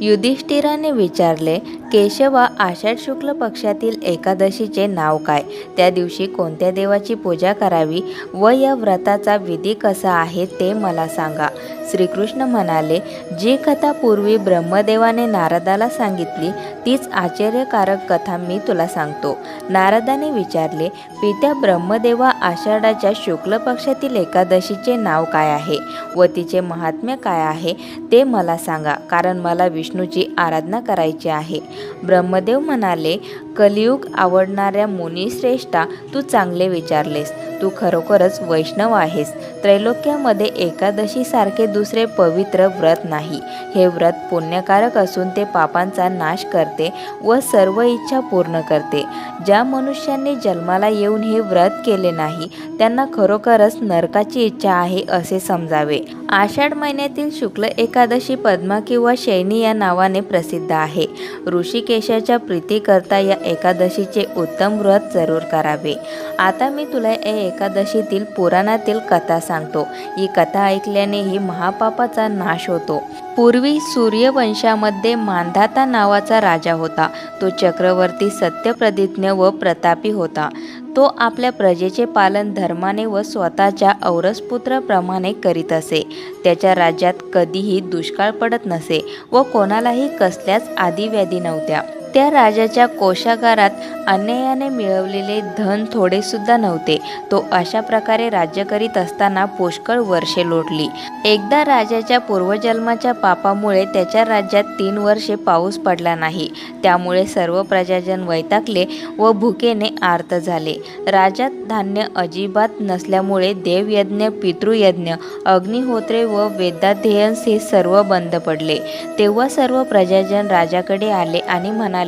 युधिष्ठिराने विचारले केशवा आषाढ शुक्ल पक्षातील एकादशीचे नाव काय? त्या दिवशी कोणत्या देवाची पूजा करावी व या व्रताचा विधी कसा आहे ते मला सांगा. श्रीकृष्ण म्हणाले जी कथा पूर्वी ब्रह्मदेवाने नारदाला सांगितली तीच आश्चर्यकारक कथा मी तुला सांगतो. नारदाने विचारले पित्या ब्रह्मदेवा आषाढाच्या शुक्ल पक्षातील एकादशीचे नाव काय आहे व तिचे महात्म्य काय आहे ते मला सांगा कारण मला विष्णूची आराधना करायची आहे. ब्रह्मदेव म्हणाले कलियुग आवडणाऱ्या मुनिश्रेष्ठा तू चांगले विचारलेस. तू खरोखरच वैष्णव आहेस. त्रैलोक्यामध्ये एकादशीसारखे दुसरे पवित्र व्रत नाही. हे व्रत पुण्यकारक असून ते पापांचा नाश करते व सर्व इच्छा पूर्ण करते. ज्या मनुष्यांनी जन्माला येऊन हे व्रत केले नाही त्यांना खरोखरच नरकाची इच्छा आहे असे समजावे. आषाढ महिन्यातील शुक्ल एकादशी पद्मा किंवा शैनी या नावाने प्रसिद्ध आहे. ऋषिकेशाच्या प्रीतीकरता या एकादशीचे उत्तम व्रत जरूर करावे. आता मी तुला ए एकादशीतील पुराणातील कथा सांगतो. ही कथा ऐकल्यानेही महापापाचा नाश होतो. पूर्वी सूर्यवंशामध्ये मांधाता नावाचा राजा होता. तो चक्रवर्ती सत्यप्रतिज्ञ व प्रतापी होता. तो आपल्या प्रजेचे पालन धर्माने व स्वतःच्या औरसपुत्राप्रमाणे करीत असे. त्याच्या राज्यात कधीही दुष्काळ पडत नसे व कोणालाही कसल्याच आदिव्याधी नव्हत्या. त्या राजाच्या कोशागारात अन्यायाने मिळवलेले धन थोडेसुद्धा नव्हते. तो अशा प्रकारे राज्य करीत असताना पुष्कळ वर्षे लोटली. एकदा राजाच्या पूर्वजन्माच्या पापामुळे त्याच्या राज्यात तीन वर्षे पाऊस पडला नाही. त्यामुळे सर्व प्रजाजन वैतागले व भुकेने आर्त झाले. राज्यात धान्य अजिबात नसल्यामुळे देवयज्ञ पितृयज्ञ अग्निहोत्रे व वेदाध्ययन हे सर्व बंद पडले. तेव्हा सर्व प्रजाजन राजाकडे आले आणि म्हणाले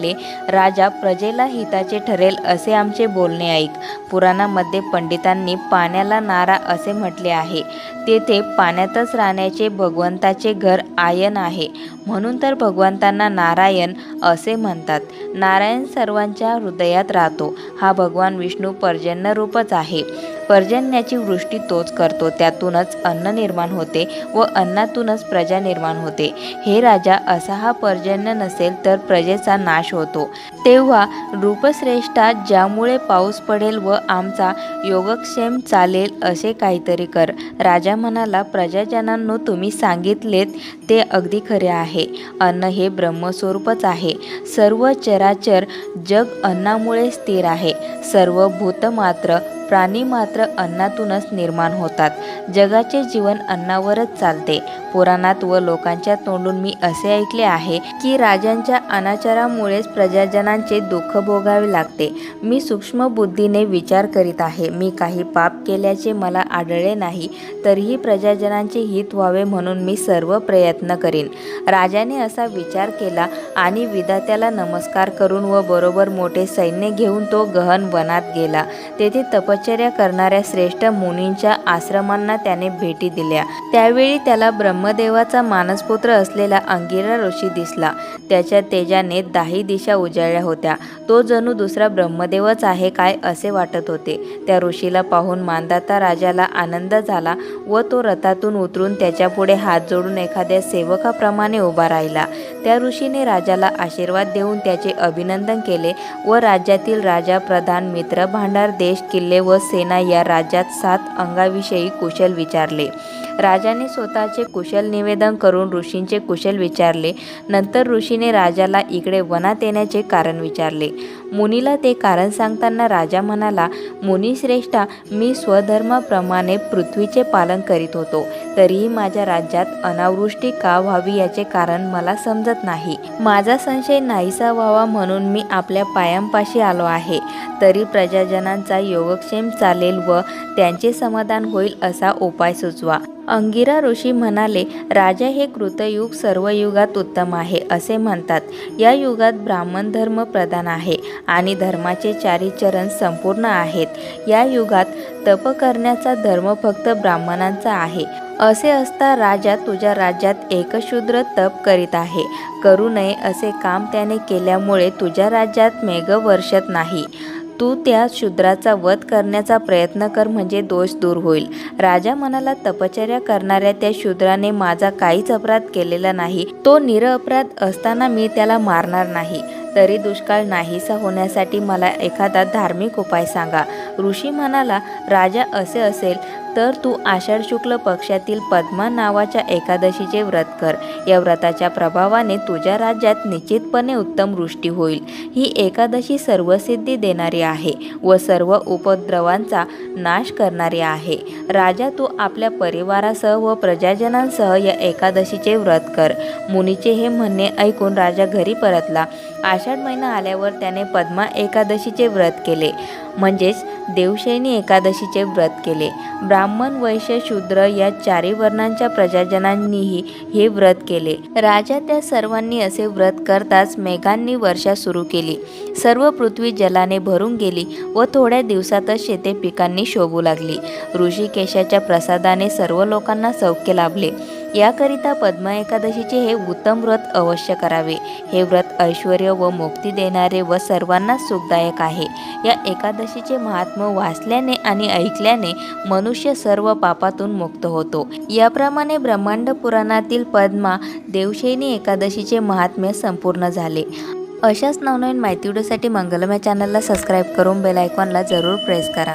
राजा प्रजेला हिताचे ठरेल असे आमचे बोलणे ऐक. पुराणामध्ये पंडितांनी पाण्याला नारा असे म्हटले आहे. तेथे पाण्यातच राहण्याचे भगवंताचे घर आयन आहे. म्हणून तर भगवंतांना नारायण असे म्हणतात. नारायण सर्वांच्या हृदयात राहतो. हा भगवान विष्णू पर्जन्य रूपच आहे. पर्जन्याची वृष्टी तोच करतो. त्यातूनच अन्न निर्माण होते व अन्नातूनच प्रजा निर्माण होते. हे राजा असा हा पर्जन्य नसेल तर प्रजेचा नाश होतो. तेव्हा रूपश्रेष्ठा ज्यामुळे पाऊस पडेल व आमचा योगक्षेम चालेल असे काहीतरी कर. राजा म्हणाला प्रजाजनांनो तुम्ही सांगितलेत ते अगदी खरे आहे. अन्न हे ब्रह्मस्वरूपच आहे. सर्व चराचर जग अन्नामुळे स्थिर आहे. सर्व भूत मात्र प्राणी मात्र अन्नातूनच निर्माण होतात. जगाचे जीवन अन्नावरच चालते. पुराणात व लोकांच्या तोंडून मी असे ऐकले आहे की राजांच्या अनाचारामुळेच प्रजाजनांचे दुःख भोगावे लागते. मी सूक्ष्म बुद्धीने विचार करीत आहे. मी काही पाप केल्याचे मला आढळले नाही तरीही प्रजाजनांचे हित व्हावे म्हणून मी सर्व प्रयत्न करीन. राजाने असा विचार केला आणि विधात्याला नमस्कार करून व बरोबर मोठे सैन्य घेऊन तो गहन वनात गेला. तेथे तपश्चर्या करणाऱ्या श्रेष्ठ मुनींच्या आश्रमांना त्याने भेटी दिल्या. त्यावेळी त्याला ब्रह्मदेवाचा मानसपुत्र असलेला अंगिरा ऋषी दिसला. त्याच्या तेजाने दाही दिशा उजळल्या होत्या. तो जणू दुसरा ब्रह्मदेवच आहे काय असे वाटत होते. त्या ऋषीला पाहून मानदाता राजाला आनंद झाला व तो रथातून उतरून त्याच्यापुढे हात जोडून एखाद्या सेवकाप्रमाणे उभा राहिला. त्या ऋषीने राजाला आशीर्वाद देऊन त्याचे अभिनंदन केले व राज्यातील राजा प्रधान मित्र भांडार देश किल्ले व सेना या राज्यात सात अंगाविषयी कुश कौशल विचारले. राजाने स्वतःचे कुशल निवेदन करून ऋषींचे कुशल विचारले. नंतर ऋषीने राजाला इकडे वनात येण्याचे कारण विचारले. मुनीला ते कारण सांगताना राजा म्हणाला मुनीश्रेष्ठा मी स्वधर्माप्रमाणे पृथ्वीचे पालन करीत होतो. तरीही माझ्या राज्यात अनावृष्टी का व्हावी याचे कारण मला समजत नाही. माझा संशय नाहीसा व्हावा म्हणून मी आपल्या पायांपाशी आलो आहे. तरी प्रजाजनांचा योगक्षेम चालेल व त्यांचे समाधान होईल असा उपाय सुचवा. अंगिरा ऋषी म्हणाले राजा हे कृतयुग सर्व युगात उत्तम आहे असे म्हणतात. या युगात ब्राह्मण धर्म प्रधान आहे आणि धर्माचे चारी चरण संपूर्ण आहेत. या युगात तप करण्याचा धर्म फक्त ब्राह्मणांचा आहे. असे असता राजा तुझ्या राज्यात एकशूद्र तप करीत आहे. करू नये असे काम त्याने केल्यामुळे तुझ्या राज्यात मेघ वर्षत नाही. तू त्या शूद्राचा वध करण्याचा प्रयत्न कर म्हणजे दोष दूर होईल. राजा म्हणाला तपश्चर्या करणाऱ्या त्या शूद्राने माझा काहीच अपराध केलेला नाही. तो निरअपराध असताना मी त्याला मारणार नाही. तरी दुष्काळ नाहीसा होण्यासाठी मला एखादा धार्मिक उपाय सांगा. ऋषी म्हणाला राजा असे असेल तर तू आषाढ शुक्ल पक्षातील पद्मा नावाच्या एकादशीचे व्रत कर. या व्रताच्या प्रभावाने तुझ्या राज्यात निश्चितपणे उत्तम वृष्टी होईल. ही एकादशी सर्वसिद्धी देणारी आहे व सर्व उपद्रवांचा नाश करणारी आहे. राजा तू आपल्या परिवारासह व प्रजाजनांसह या एकादशीचे व्रत कर. मुनीचे हे म्हणणे ऐकून राजा घरी परतला. आषाढ महिना आल्यावर त्याने पद्मा एकादशीचे व्रत केले. म्हणजेच देवशैनी एकादशीचे व्रत केले. ब्राह्मण वैश्य शूद्र या चारी वर्णांच्या प्रजाजनांनीही हे व्रत केले. राजा त्या सर्वांनी असे व्रत करताच मेघांनी वर्षा सुरू केली. सर्व पृथ्वी जलाने भरून गेली व थोड्या दिवसातच शेते पिकांनी शोभू लागली. ऋषिकेशाच्या प्रसादाने सर्व लोकांना सौख्य लाभले. याकरिता पद्मा एकादशीचे हे उत्तम व्रत अवश्य करावे. हे व्रत ऐश्वर व मुक्ती देणारे व सर्वांना सुखदायक आहे. या एकादशीचे महात्म वाचल्याने आणि ऐकल्याने मनुष्य सर्व पापातून मुक्त होतो. याप्रमाणे ब्रह्मांड पुराणातील पद्मा देवशैनी एकादशीचे महात्म्य संपूर्ण झाले. अशाच नवनवीन माहिती व्हिडिओसाठी मंगलमय चॅनलला सबस्क्राईब करून बेल आयकॉनला जरूर प्रेस करा.